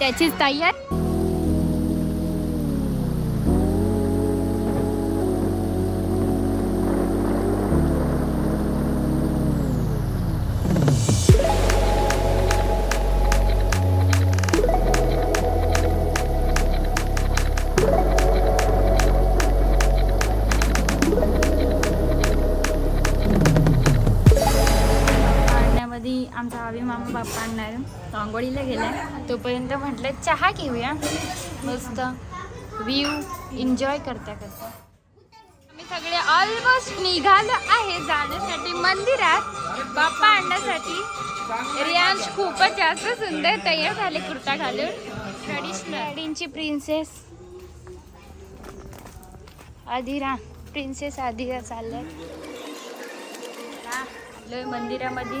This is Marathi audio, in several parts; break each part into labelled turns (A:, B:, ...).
A: त्याचीच तयार. आमचा मामा बाप्पा आणणार रांगोळीला गेलाय. तोपर्यंत म्हटलं चहा घेऊया. मस्त व्ह्यू एन्जॉय करता करता आम्ही सगळे ऑलमोस्ट निघालो आहे जाण्यासाठी मंदिरात. बाप्पा आणण्यासाठी. रियांश खूपच जास्त सुंदर तयार झाले कुर्ता घालून. Traditional princess Adhira princess Adhira चाललंय. मंदिरामध्ये.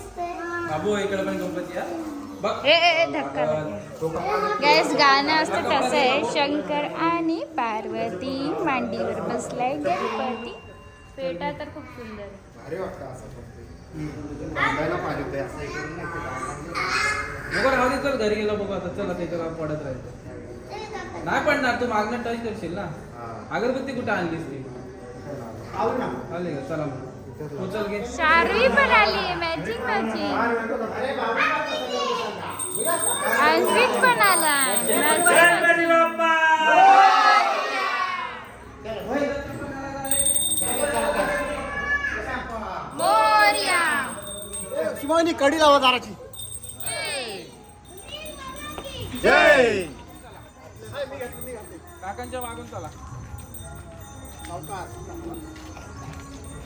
B: बाबू
C: इकडे पण गणपती हा. बघ.
A: ए ए ए, धक्का गॅस गाणं असतं तसं आहे. शंकर आणि पार्वती मांडीवर बसलाय गणपती. पेटा तर खूप सुंदर
C: राहू दे चल घरी गेला बघू आता. चल पडत राहायचं नाही पडणार तू मागणं टच करशील ना. अगरबत्ती कुठं आणलीस ती?
B: आलो ना.
C: आली का? चला मग.
A: शारवी पण आली मॅचिंग मॅचिंग. अंकित पण आला. मोरया.
B: शिवानी कडी लावा दाराची. जय.
C: काकांच्या मागून चला.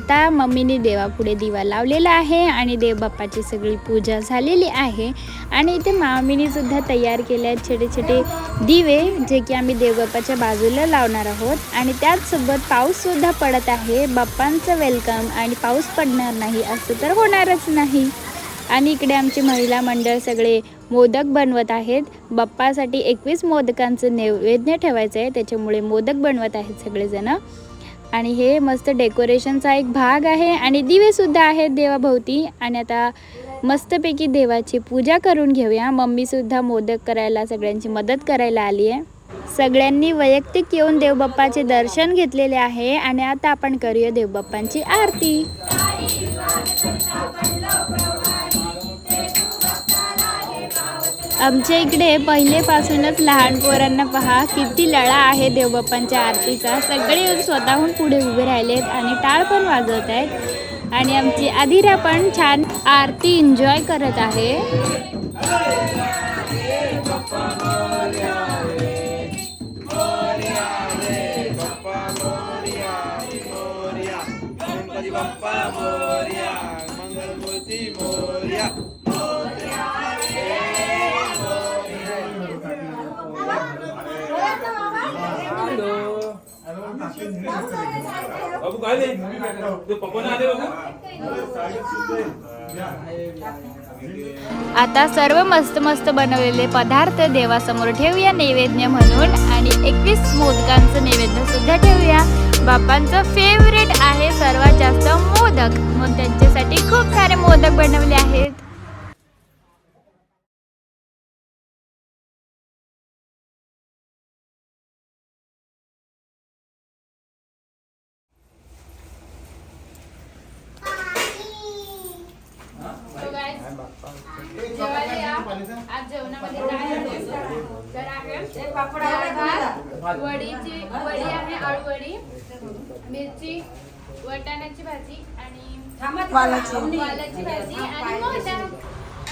A: आता मम्मीने देवापुढे दिवा लावलेला आहे आणि देवबाप्पाची सगळी पूजा झालेली आहे. आणि इथे मामीने सुद्धा तयार केले आहेत छोटे छोटे दिवे जे की आम्ही देवबाप्पाच्या बाजूला लावणार आहोत. आणि त्याचसोबत पाऊससुद्धा पडत आहे. बाप्पांचं वेलकम आणि पाऊस पडणार नाही असं तर होणारच नाही. आणि इकडे आमचे महिला मंडळ सगळे मोदक बनवत आहेत. बाप्पासाठी एकवीस मोदकांचं नैवेद्य ठेवायचं आहे. त्याच्यामुळे मोदक बनवत आहेत सगळेजणं. आणि हे मस्त डेकोरेशनचा एक भाग आहे आणि दिवेसुद्धा आहेत देवाभोवती. आणि आता मस्तपैकी देवाची पूजा करून घेऊया. मम्मीसुद्धा मोदक करायला सगळ्यांची मदत करायला आली आहे. सगळ्यांनी वैयक्तिक येऊन देवबाप्पाचे दर्शन घेतलेले आहे आणि आता आपण करूया देवबाप्पांची आरती. आमच्या इकडे पहिलेपासूनच लहान पोरांना पहा किती लळा आहे देवबाप्पांच्या आरतीचा. सगळे येऊन स्वतःहून पुढे उभे राहिलेत आणि टाळ पण वाजवत आहेत. आणि आमची आदिरा पण छान आरती एन्जॉय करत आहे.
C: मंगलमूर्ती मोर्या. बाबू काय दे ते पप्पा आले बाबू?
A: आता सर्व मस्त मस्त बनवलेले पदार्थ देवासमोर ठेवूया नैवेद्य म्हणून आणि एकवीस मोदकांचं नैवेद्य सुद्धा ठेवूया. बाप्पांचं फेवरेट आहे सर्वात जास्त मोदक. मग त्यांच्यासाठी खूप सारे मोदक बनवले आहेत. आहे पापडाचा भात, वडीची वडी आहे आळूवडी मिरची वटाण्याची भाजी आणि वालाची भाजी आणि मोदक.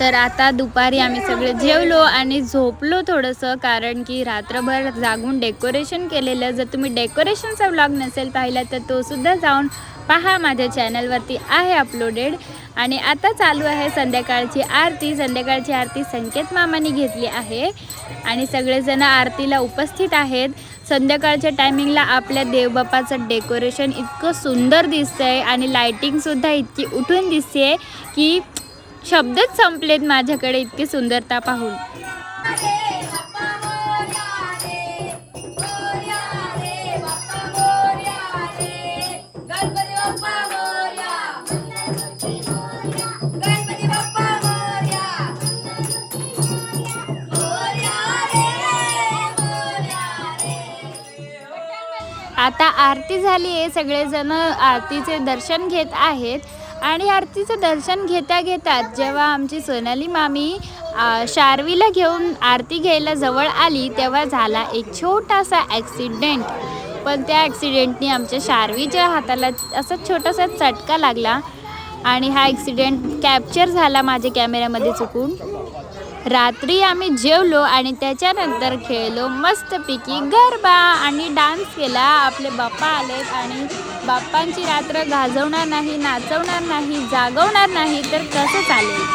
A: तर आता दुपारी आम्ही सगळे जेवलो आणि झोपलो थोडंसं कारण की रात्रभर जागून डेकोरेशन केलेलं. जर तुम्ही डेकोरेशनचा व्लॉग नसेल पाहिला तर तो सुद्धा जाऊन पहा माझ्या चॅनलवरती आहे अपलोडेड. आणि आता चालू आहे संध्याकाळची आरती. संध्याकाळची आरती संकेत मामाने घेतली आहे. आणि सगळेजण आरतीला उपस्थित आहेत. संध्याकाळच्या टायमिंगला आपल्या देवबापाचं डेकोरेशन इतकं सुंदर दिसतंय आणि लायटिंगसुद्धा इतकी उठून दिसते की शब्दच संपलेत माझ्याकडे इतकी सुंदरता पाहून. आता आरती झाली आहे सगळेजण आरतीचे दर्शन घेत आहेत. आणि आरतीचं दर्शन घेता घेतात जेव्हा आमची सोनाली मामी शारवीला शार्वीला घेऊन आरती घ्यायला जवळ आली तेव्हा झाला एक छोटासा ॲक्सिडेंट पण त्या ॲक्सिडेंटनी आमच्या शार्वीच्या हाताला असा छोटासा चटका लागला. आणि हा ॲक्सिडेंट कॅप्चर झाला माझ्या कॅमेऱ्यामध्ये चुकून. रात्री आम्ही जेवलो आणि त्याच्यानंतर खेळलो मस्तपैकी गरबा आणि डान्स केला. आपले बाप्पा आलेत आणि बाप्पांची रात्र गाजवणार नाही नाचवणार नाही जागवणार नाही तर कसं चालेल?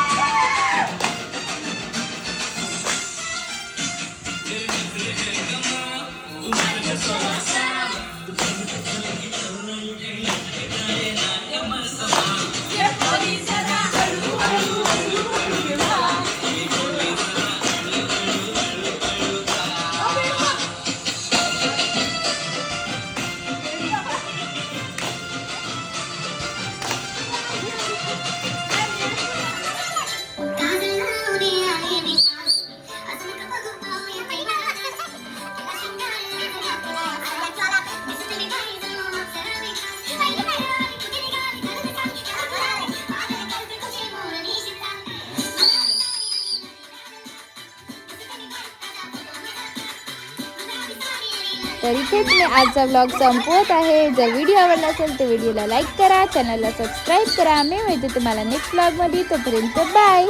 A: तर इथेच मी आजचा ब्लॉग संपवत आहे. जर व्हिडिओ आवडला असेल तर व्हिडिओला लाईक करा चॅनलला सबस्क्राईब करा. मी मिळते तुम्हाला नेक्स्ट ब्लॉगमध्ये तोपर्यंत बाय